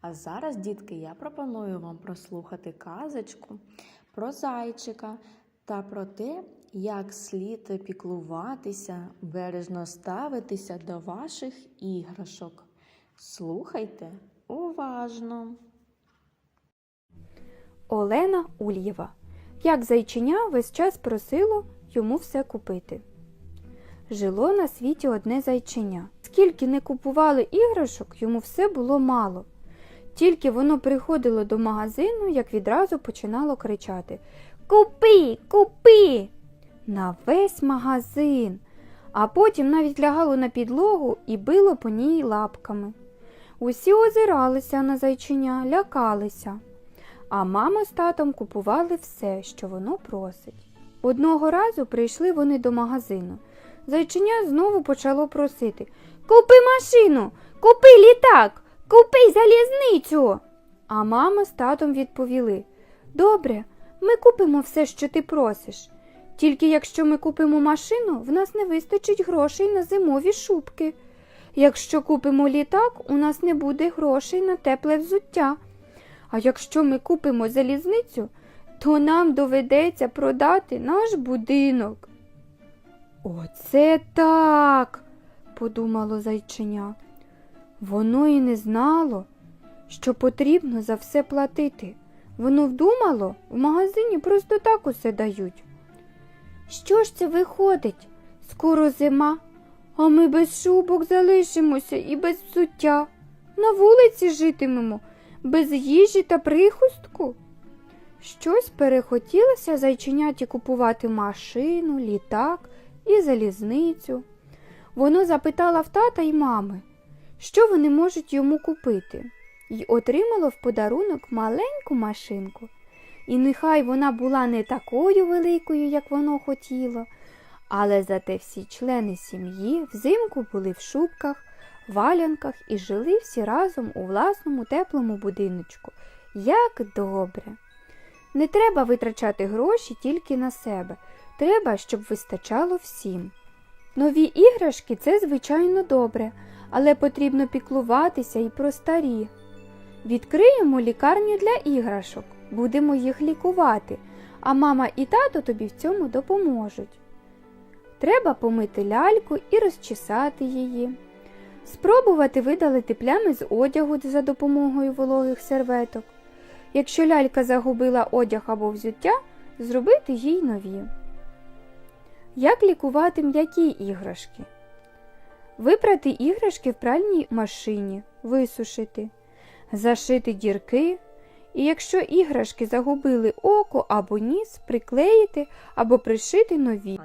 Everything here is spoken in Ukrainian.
А зараз, дітки, я пропоную вам прослухати казочку про зайчика та про те, як слід піклуватися, бережно ставитися до ваших іграшок. Слухайте уважно. Олена Ульєва. Як зайчиня весь час просило йому все купити. Жило на світі одне зайчиня. Скільки не купували іграшок, йому все було мало. Тільки воно приходило до магазину, як відразу починало кричати Купи, купи! На весь магазин, а потім навіть лягало на підлогу і било по ній лапками. Усі озиралися на зайчиня, лякалися. А мама з татом купували все, що воно просить. Одного разу прийшли вони до магазину. Зайчиня знову почало просити Купи машину, купи літак, купи залізницю. А мама з татом відповіли Добре, ми купимо все, що ти просиш. Тільки якщо ми купимо машину, в нас не вистачить грошей на зимові шубки. Якщо купимо літак, у нас не буде грошей на тепле взуття. А якщо ми купимо залізницю, то нам доведеться продати наш будинок. Оце так, подумало зайчиня. Воно і не знало, що потрібно за все платити. Воно вдумало, в магазині просто так усе дають. Що ж це виходить? Скоро зима, а ми без шубок залишимося і без взуття. На вулиці житимемо, без їжі та прихустку. Щось перехотілося зайченяті купувати машину, літак і залізницю. Воно запитала в тата й мами, що вони можуть йому купити, й отримало в подарунок маленьку машинку. І нехай вона була не такою великою, як воно хотіло, але зате всі члени сім'ї взимку були в шубках, валянках і жили всі разом у власному теплому будиночку. Як добре! Не треба витрачати гроші тільки на себе. Треба, щоб вистачало всім. Нові іграшки це звичайно добре, але потрібно піклуватися і про старі. Відкриємо лікарню для іграшок, будемо їх лікувати, а мама і тато тобі в цьому допоможуть. Треба помити ляльку і розчесати її, спробувати видалити плями з одягу за допомогою вологих серветок. Якщо лялька загубила одяг або взуття, зробити їй нові. Як лікувати м'які іграшки? Випрати іграшки в пральній машині, висушити, зашити дірки. І якщо іграшки загубили око або ніс, приклеїти або пришити нові.